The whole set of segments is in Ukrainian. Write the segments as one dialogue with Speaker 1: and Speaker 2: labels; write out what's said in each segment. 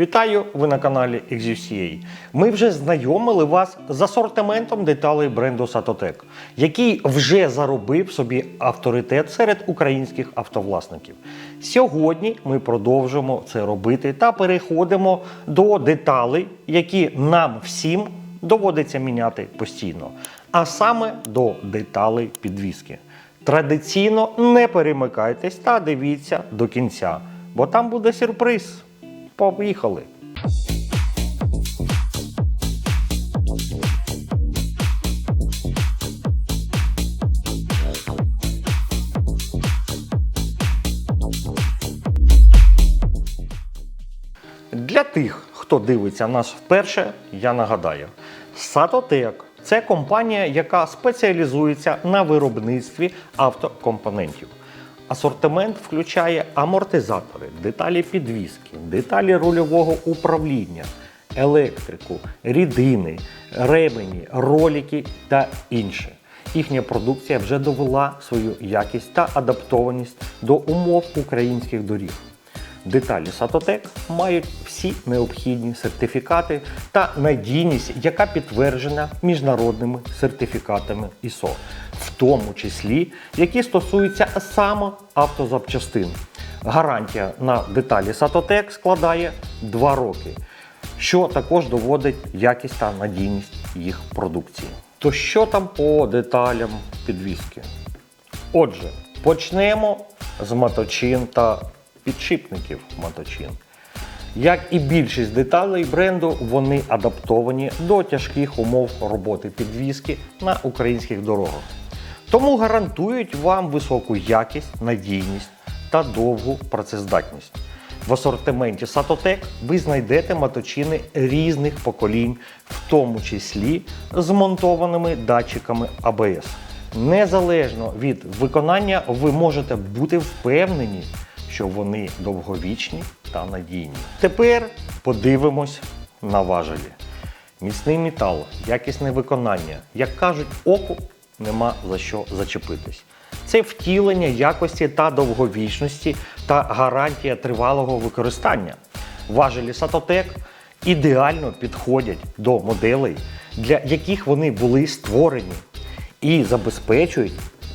Speaker 1: Вітаю! Ви на каналі XUCA. Ми вже знайомили вас з асортиментом деталей бренду Satotec, який вже заробив собі авторитет серед українських автовласників. Сьогодні ми продовжимо це робити та переходимо до деталей, які нам всім доводиться міняти постійно, а саме до деталей підвіски. Традиційно не перемикайтесь та дивіться до кінця, бо там буде сюрприз. Поїхали! Для тих, хто дивиться нас вперше, я нагадаю: Satotec – це компанія, яка спеціалізується на виробництві автокомпонентів. Асортимент включає амортизатори, деталі підвіски, деталі рульового управління, електрику, рідини, ремені, ролики та інше. Їхня продукція вже довела свою якість та адаптованість до умов українських доріг. Деталі Satotec мають всі необхідні сертифікати та надійність, яка підтверджена міжнародними сертифікатами в тому числі які стосуються саме автозапчастин. Гарантія на деталі Satotec складає 2 роки, що також доводить якість та надійність їх продукції. То що там по деталям підвіски? Отже, почнемо з моточин та підшипників моточин. Як і більшість деталей бренду, вони адаптовані до тяжких умов роботи підвіски на українських дорогах. Тому гарантують вам високу якість, надійність та довгу працездатність. В асортименті Satotec ви знайдете моточини різних поколінь, в тому числі з монтованими датчиками ABS. Незалежно від виконання, ви можете бути впевнені, що вони довговічні та надійні. Тепер подивимось на важелі. Міцний метал, якісне виконання. Як кажуть, оку нема за що зачепитись. Це втілення якості та довговічності та гарантія тривалого використання. Важелі Satotec ідеально підходять до моделей, для яких вони були створені, і забезпечують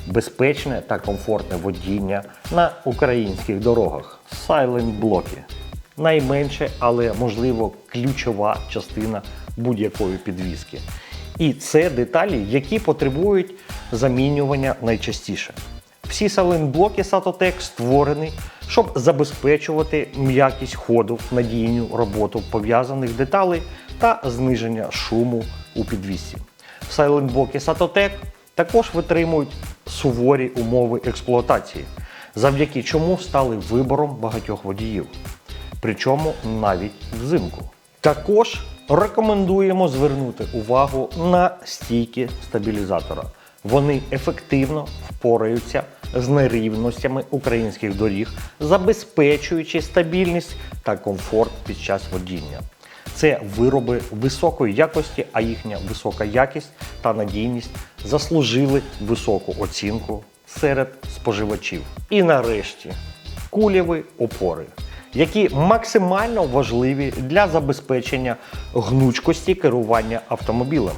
Speaker 1: безпечне та комфортне водіння на українських дорогах. Silent блоки найменше, але можливо ключова частина будь-якої підвіски. І це деталі, які потребують замінювання найчастіше. Всі саленблоки Satotec створені, щоб забезпечувати м'якість ходу, надійну роботу пов'язаних деталей та зниження шуму у підвісці. Сайлентблоки Satotec також витримують суворі умови експлуатації, завдяки чому стали вибором багатьох водіїв. Причому навіть взимку. Також рекомендуємо звернути увагу на стійки стабілізатора. Вони ефективно впораються з нерівностями українських доріг, забезпечуючи стабільність та комфорт під час водіння. Це вироби високої якості, а їхня висока якість та надійність заслужили високу оцінку серед споживачів. І нарешті кулєві опори, які максимально важливі для забезпечення гнучкості керування автомобілем.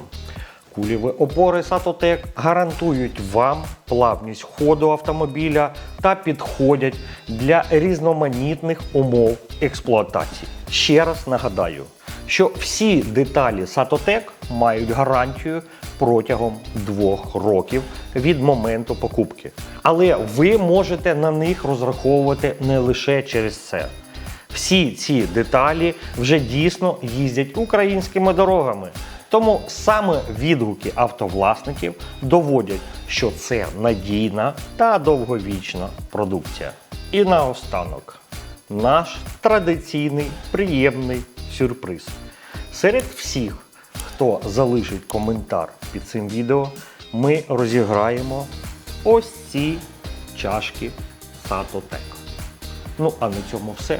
Speaker 1: Кулєві опори Satotec гарантують вам плавність ходу автомобіля та підходять для різноманітних умов експлуатації. Ще раз нагадаю, що всі деталі Satotec мають гарантію протягом двох років від моменту покупки. Але ви можете на них розраховувати не лише через це. Всі ці деталі вже дійсно їздять українськими дорогами. Тому саме відгуки автовласників доводять, що це надійна та довговічна продукція. І наостанок, наш традиційний приємний сюрприз. Серед всіх, хто залишить коментар під цим відео, ми розіграємо ось ці чашки Satotec. Ну а на цьому все.